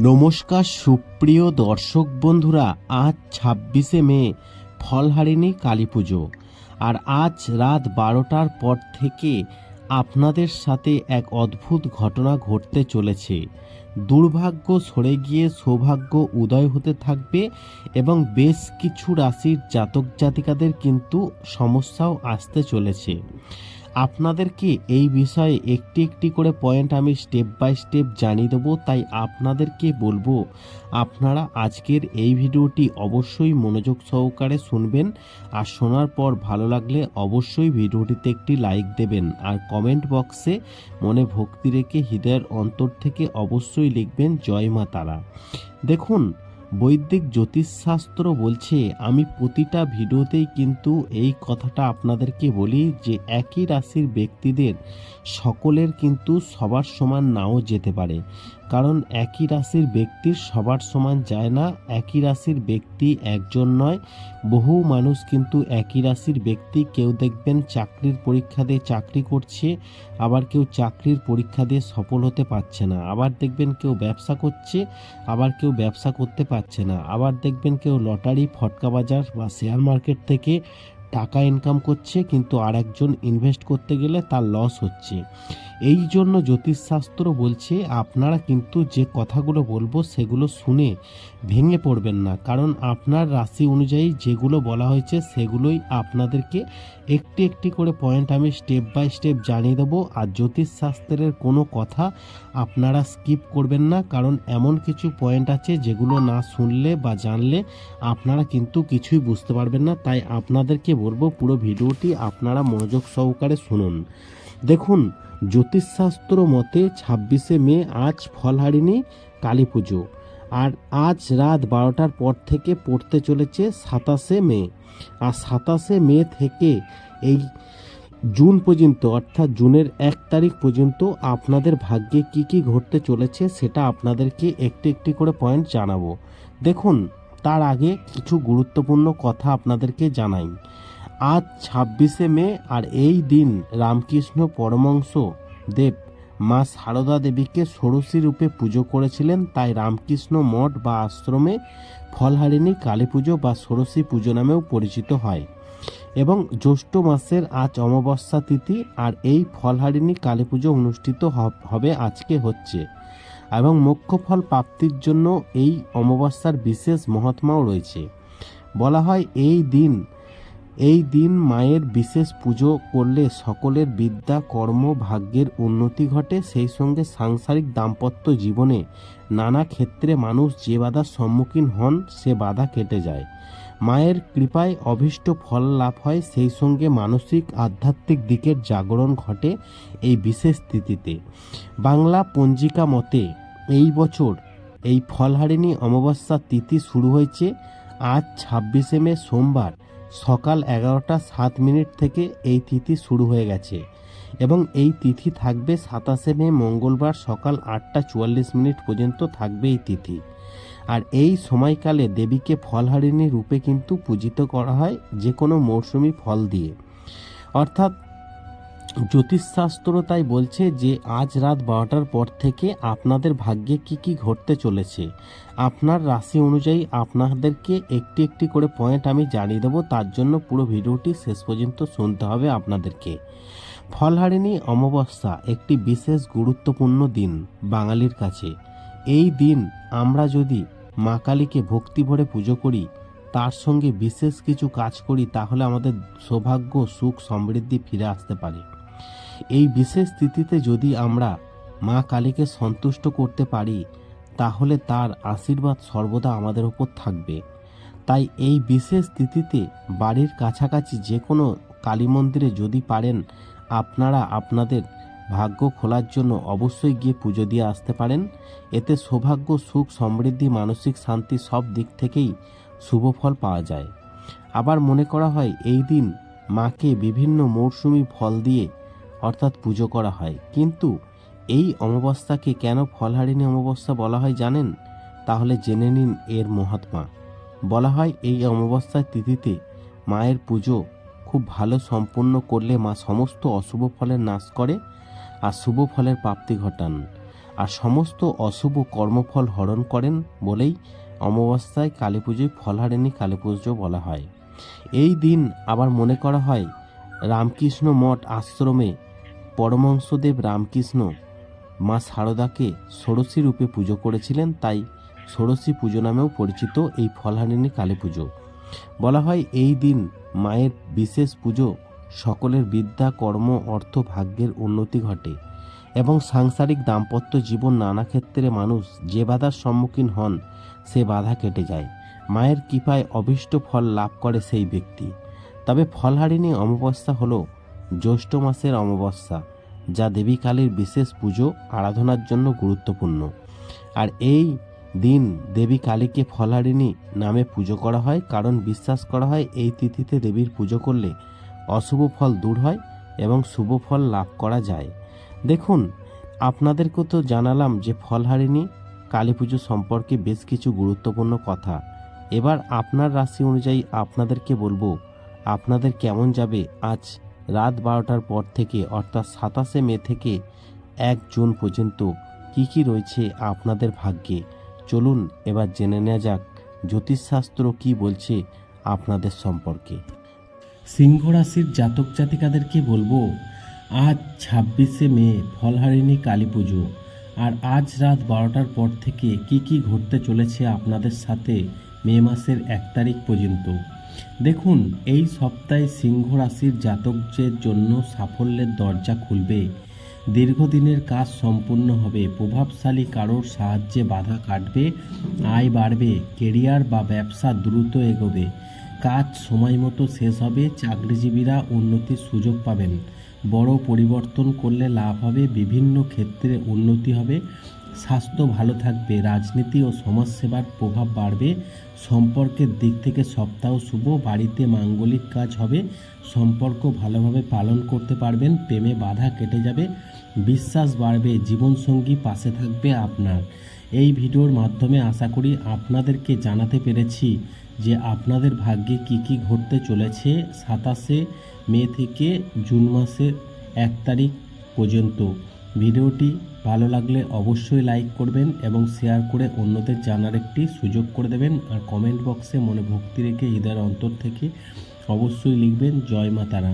নমস্কার সুপ্রিয় দর্শক বন্ধুরা, আজ ছাব্বিশে মে, ফলহারিণী কালী পুজো। আর আজ রাত বারোটার পর থেকে আপনাদের সাথে এক অদ্ভুত ঘটনা ঘটতে চলেছে। দুর্ভাগ্য সরে গিয়ে সৌভাগ্য উদয় হতে থাকবে এবং বেশ কিছু রাশির জাতক জাতিকাদের কিন্তু সমস্যাও আসতে চলেছে। আপনাদেরকে এই বিষয়ে একটি একটি করে পয়েন্ট আমি স্টেপ বাই স্টেপ জানিয়ে দেবো? তাই আপনাদেরকে বলব, আপনারা আজকের এই ভিডিওটি অবশ্যই মনোযোগ সহকারে শুনবেন। আর শোনার পর ভালো লাগলে অবশ্যই ভিডিওটিতে একটি লাইক দেবেন। আর কমেন্ট বক্সে মনে ভক্তি রেখে হৃদয়ের অন্তর থেকে অবশ্যই লিখবেন, জয় মা তারা। দেখুন বৈদিক জ্যোতিষশাস্ত্র বলছে, আমি প্রতিটা ভিডিওতেই কিন্তু এই কথাটা আপনাদেরকে বলি যে একই রাশির ব্যক্তিদের সকলের কিন্তু সবার সমান নাও যেতে পারে। কারণ একই রাশির ব্যক্তির সবার সমান যায় না, একই রাশির ব্যক্তি একজন নয়। বহু মানুষ কিন্তু একই রাশির ব্যক্তি, কেউ দেখবেন চাকরির পরীক্ষা দিয়ে চাকরি করছে, আবার কেউ চাকরির পরীক্ষা দিয়ে সফল হতে পারছে না। আবার দেখবেন কেউ ব্যবসা করছে, আবার কেউ ব্যবসা করতে পারছে না। আবার দেখবেন কেউ লটারি, ফটকা বাজার বা শেয়ার মার্কেট থেকে টাকা ইনকাম করছে, কিন্তু আর একজন ইনভেস্ট করতে গেলে তার লস হচ্ছে। এই জন্য জ্যোতিষশাস্ত্র বলছে, আপনারা কিন্তু যে কথাগুলো বলব সেগুলো শুনে ভেঙে পড়বেন না। কারণ আপনার রাশি অনুযায়ী যেগুলো বলা হয়েছে সেগুলোই আপনাদেরকে একটি একটি করে পয়েন্ট আমি স্টেপ বাই স্টেপ জানিয়ে দেবো। আর জ্যোতিষশাস্ত্রের কোনো কথা আপনারা স্কিপ করবেন না, কারণ এমন কিছু পয়েন্ট আছে যেগুলো না শুনলে বা জানলে আপনারা কিন্তু কিছুই বুঝতে পারবেন না। তাই আপনাদেরকে বলব পুরো ভিডিওটি আপনারা মনোযোগ সহকারে শুনুন। দেখুন, জ্যোতিষশাস্ত্র মতে ছাব্বিশে মে আজ ফলহারিণী কালী পুজো। আর আজ রাত বারোটার পর থেকে পড়তে চলেছে সাতাশে মে। আর সাতাশে মে থেকে এই জুন পর্যন্ত, অর্থাৎ জুনের এক তারিখ পর্যন্ত আপনাদের ভাগ্যে কি কি ঘটতে চলেছে সেটা আপনাদেরকে একটি একটি করে পয়েন্ট জানাব। দেখুন, তার আগে কিছু গুরুত্বপূর্ণ কথা আপনাদেরকে জানাই। আজ ছাব্বিশে মে আর এই দিন রামকৃষ্ণ পরমংশ দেব মা সারদা দেবীকে ষোড়শী রূপে পুজো করেছিলেন, তাই রামকৃষ্ণ মঠ বা আশ্রমে ফলহারিণী কালী পুজো বা ষোড়শী পুজো নামেও পরিচিত হয়। এবং জ্যৈষ্ঠ মাসের আজ অমাবস্যা তিথি আর এই ফলহারিণী কালী পুজো অনুষ্ঠিত হবে আজকে হচ্ছে। এবং মোক্ষ ফল প্রাপ্তির জন্য এই অমাবস্যার বিশেষ মহাত্মাও রয়েছে। বলা হয় এই দিন এই দিন মায়ের বিশেষ পুজো করলে সকলের বিদ্যা, কর্ম, ভাগ্যের উন্নতি ঘটে। সেই সঙ্গে সাংসারিক দাম্পত্য জীবনে নানা ক্ষেত্রে মানুষ যে বাধার সম্মুখীন হন, সে বাধা কেটে যায়। মায়ের কৃপায় অভীষ্ট ফল লাভ হয়, সেই সঙ্গে মানসিক, আধ্যাত্মিক দিকের জাগরণ ঘটে এই বিশেষ তিথিতে। বাংলা পঞ্জিকা মতে, এই বছর এই ফলহারিণী অমাবস্যা তিথি শুরু হয়েছে। আজ ছাব্বিশে মে সোমবার। সকাল এগারোটা সাত মিনিট থেকে এই তিথি শুরু হয়ে গেছে এবং এই তিথি থাকবে সাতাশে মে মঙ্গলবার সকাল আটটা চুয়াল্লিশ মিনিট পর্যন্ত থাকবে এই তিথি। আর এই সময়কালে দেবীকে ফলহারিণী রূপে কিন্তু পূজিত করা হয় যে কোনো মৌসুমি ফল দিয়ে। অর্থাৎ জ্যোতিষশাস্ত্র তাই বলছে যে আজ রাত বারোটার পর থেকে আপনাদের ভাগ্যে কি কি ঘটতে চলেছে। আপনার রাশি অনুযায়ী আপনাদেরকে একটি একটি করে পয়েন্ট আমি জানিয়ে দেবো, তার জন্য পুরো ভিডিওটি শেষ পর্যন্ত শুনতে হবে আপনাদেরকে। ফলহারিণী অমাবস্যা, একটি বিশেষ গুরুত্বপূর্ণ দিন বাঙালির কাছে। এই দিন আমরা যদি মা কালীকে ভক্তি ভরে পুজো করি, তার সঙ্গে বিশেষ কিছু কাজ করি, তাহলে আমাদের সৌভাগ্য, সুখ, সমৃদ্ধি ফিরে আসতে পারে। এই বিশেষ স্থিতিতে যদি আমরা মা কালীকে সন্তুষ্ট করতে পারি, তাহলে তার আশীর্বাদ সর্বদা আমাদের উপর থাকবে। তাই এই বিশেষ তিথিতে বাড়ির কাছাকাছি যে কোনো কালী মন্দিরে যদি পারেন, আপনারা আপনাদের ভাগ্য খোলার জন্য অবশ্যই গিয়ে পুজো দিয়ে আসতে পারেন। এতে সৌভাগ্য, সুখ, সমৃদ্ধি, মানসিক শান্তি সব দিক থেকেই শুভ ফল পাওয়া যায়। আবার মনে করা হয়, এই দিন মাকে বিভিন্ন মৌসুমি ফল দিয়ে অর্থাৎ পুজো করা হয়। কিন্তু এই অমাবস্যাকে কেন ফলহারিণী অমাবস্যা বলা হয় জানেন? তাহলে জেনে নিন এর মহাত্মা। বলা হয় এই অমাবস্যার তিথিতে মায়ের পুজো খুব ভালো সম্পন্ন করলে মা সমস্ত অশুভ ফলের নাশ করে আর শুভ ফলের প্রাপ্তি ঘটান। আর সমস্ত অশুভ কর্মফল হরণ করেন বলেই অমাবস্যায় কালী পুজোয় ফলহারিণী কালী পুজো বলা হয়। এই দিন আবার মনে করা হয়, রামকৃষ্ণ মঠ আশ্রমে পরমহংসদেব রামকৃষ্ণ মা শারদাকে ষোড়শী রূপে পুজো করেছিলেন, তাই ষোড়শী পুজো নামেও পরিচিত এই ফলহারিণী কালী পুজো। বলা হয় এই দিন মায়ের বিশেষ পুজো সকলের বিদ্যা, কর্ম, অর্থ, ভাগ্যের উন্নতি ঘটে এবং সাংসারিক দাম্পত্য জীবন নানা ক্ষেত্রে মানুষ যে বাধার সম্মুখীন হন, সে বাধা কেটে যায়। মায়ের কৃপায় অভীষ্ট ফল লাভ করে সেই ব্যক্তি। তবে ফলহারিণী অমাবস্যা হল জ্যৈষ্ঠ মাসের অমাবস্যা, যা দেবী কালীর বিশেষ পুজো আরাধনার জন্য গুরুত্বপূর্ণ। আর এই দিন দেবী কালীকে ফলহারিণী নামে পুজো করা হয়, কারণ বিশ্বাস করা হয় এই তিথিতে দেবীর পুজো করলে অশুভ ফল দূর হয় এবং শুভ ফল লাভ করা যায়। দেখুন আপনাদেরকে তো জানালাম যে ফলহারিণী কালী পুজো সম্পর্কে বেশ কিছু গুরুত্বপূর্ণ কথা। এবার আপনার রাশি অনুযায়ী আপনাদেরকে বলব, আপনাদের কেমন যাবে আজ রাত বারোটার পর থেকে, অর্থাৎ সাতাশে মে থেকে এক জুন পর্যন্ত কি কি রয়েছে আপনাদের ভাগ্যে? চলুন এবার জেনে নেওয়া যাক, জ্যোতিষশাস্ত্র কি বলছে আপনাদের সম্পর্কে। সিংহ রাশির জাতক জাতিকাদেরকে বলব, আজ ছাব্বিশে মে, ফলহারিণী কালী পুজো। আর আজ রাত বারোটার পর থেকে কি কি ঘটতে চলেছে আপনাদের সাথে মে মাসের এক তারিখ পর্যন্ত? দেখুন, এই সপ্তাহে সিংহ রাশির জাতকদের জন্য সাফল্যের দরজা খুলবে। দীর্ঘদিনের কাজ সম্পূর্ণ হবে। প্রভাবশালী কারোর সাহায্যে বাধা কাটবে, আয় বাড়বে, কেরিয়ার বা ব্যবসা দ্রুত এগোবে। কাজ সময় মতো শেষ হবে, চাকরিজীবীরা উন্নতির সুযোগ পাবেন। বড় পরিবর্তন করলে লাভ হবে, বিভিন্ন ক্ষেত্রে উন্নতি হবে। স্বাস্থ্য ভালো থাকবে, রাজনীতি ও সমাজসেবার প্রভাব বাড়বে, সম্পর্কের দিক থেকে সপ্তাহ শুভ, বাড়িতে মাঙ্গলিক কাজ হবে, সম্পর্ক ভালোভাবে পালন করতে পারবেন, প্রেমে বাধা কেটে যাবে, বিশ্বাস বাড়বে, জীবনসঙ্গী পাশে থাকবে আপনার। এই ভিডিওর মাধ্যমে আশা করি আপনাদেরকে জানাতে পেরেছি যে আপনাদের ভাগ্যে কি কি ঘটতে চলেছে সাতাশে মে থেকে জুন মাসের এক তারিখ পর্যন্ত। ভিডিওটি ভালো লাগলে অবশ্যই লাইক করবেন এবং শেয়ার করে অন্যদের জানার একটি সুযোগ করে দেবেন। আর কমেন্ট বক্সে মনে ভক্তি রেখে হৃদয়ের অন্তর থেকে অবশ্যই লিখবেন, জয় মা তারা।